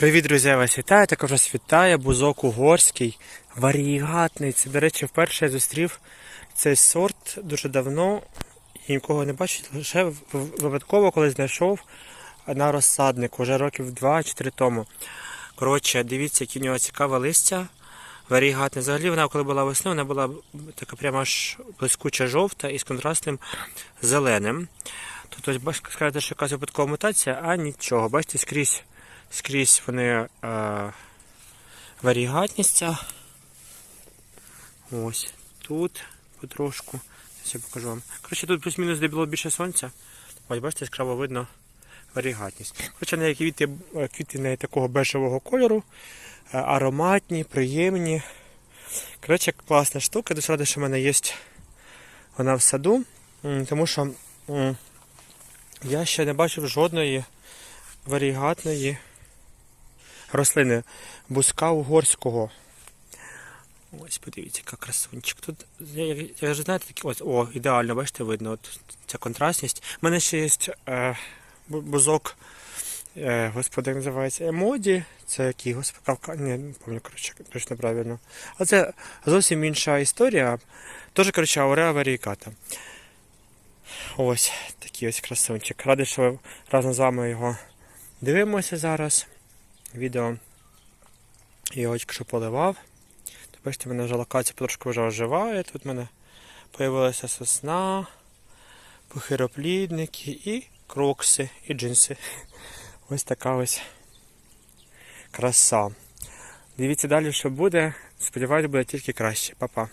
Привіт, друзі, вас вітаю. Також вас вітає бузок угорський, варігатний. Це, до речі, вперше я зустрів цей сорт дуже давно і нікого не бачив, лише випадково, коли знайшов на розсаднику вже років 2-4 тому. Коротше, дивіться, які в нього цікаве листя. Варігатне. Взагалі вона, коли була весною, вона була така прямо аж блискуча жовта і з контрастним зеленим. Бачите, скажете, що якась випадкова мутація, а нічого. Бачите, скрізь, скрізь вони е, варігатністя. Ось тут потрошку. Зараз я покажу вам. Коротше, тут плюс-мінус де було більше сонця. Ось бачите, яскраво видно варігатність. Хоча не квіти, е, квіти не такого бежевого кольору, е, ароматні, приємні. Коротше, класна штука. Дуже радий, що в мене є вона в саду, тому що я ще не бачив жодної варігатної рослини бузка угорського. Ось, подивіться, яка красунчик. Тут, я, я, я вже знаєте, такі, ось, о, ідеально, бачите, видно, от ця контрастність. У мене ще є е, бузок, е, господи, як називається емоді. Це який, господи, кавка, ні, не пам'ятаю, коротше, точно правильно. А це зовсім інша історія. Теж, коротше, ауреа варіката. Ось такий ось красунчик. Радий, що разом з вами його дивимося зараз. Відео я що поливав. То бачите, в мене вже локація потрошку вже оживає. Тут в мене з'явилася сосна, похироплідники і крокси, і джинси. Ось така ось краса. Дивіться далі, що буде. Сподіваюсь, буде тільки краще. Па-па.